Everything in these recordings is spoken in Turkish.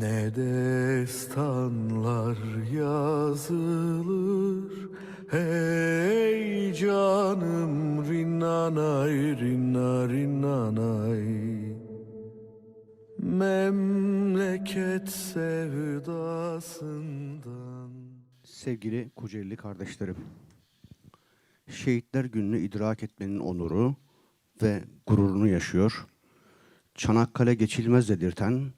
Ne destanlar yazılır Hey canım rinnanay rinna Memleket sevdasından Sevgili Kocaeli kardeşlerim, Şehitler Günü'nü idrak etmenin onuru ve gururunu yaşıyor. Çanakkale geçilmez dedirten,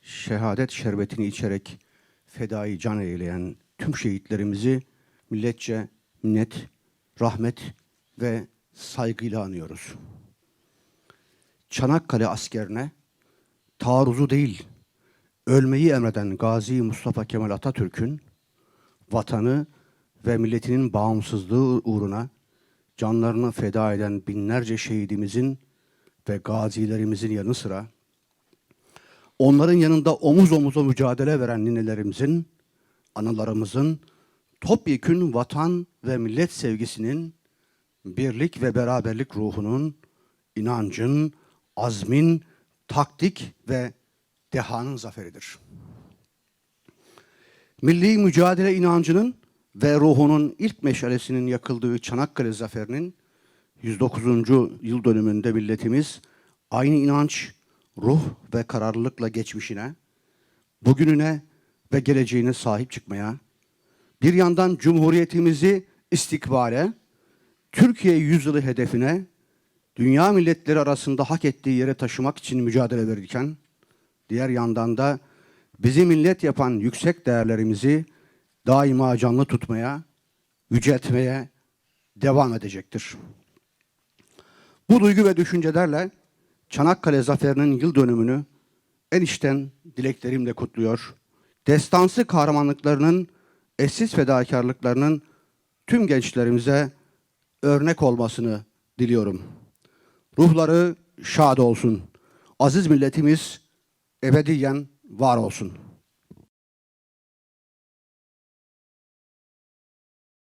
şehadet şerbetini içerek fedai can eyleyen tüm şehitlerimizi milletçe minnet, rahmet ve saygıyla anıyoruz. Çanakkale askerine taarruzu değil, ölmeyi emreden Gazi Mustafa Kemal Atatürk'ün vatanı ve milletinin bağımsızlığı uğruna canlarını feda eden binlerce şehidimizin ve gazilerimizin yanı sıra onların yanında omuz omuza mücadele veren ninelerimizin, analarımızın topyekün vatan ve millet sevgisinin, birlik ve beraberlik ruhunun, inancın, azmin, taktik ve dehanın zaferidir milli mücadele inancının ve ruhunun ilk meşalesinin yakıldığı Çanakkale Zaferi'nin 109. yıl dönümünde milletimiz aynı inanç, ruh ve kararlılıkla geçmişine, bugününe ve geleceğine sahip çıkmaya, bir yandan Cumhuriyetimizi istikbale, Türkiye yüzyılı hedefine, dünya milletleri arasında hak ettiği yere taşımak için mücadele verirken, diğer yandan da bizi millet yapan yüksek değerlerimizi daima canlı tutmaya, yüceltmeye devam edecektir. Bu duygu ve düşüncelerle Çanakkale Zaferi'nin yıl dönümünü en içten dileklerimle kutluyor. Destansı kahramanlıklarının, eşsiz fedakarlıklarının tüm gençlerimize örnek olmasını diliyorum. Ruhları şad olsun. Aziz milletimiz ebediyen var olsun.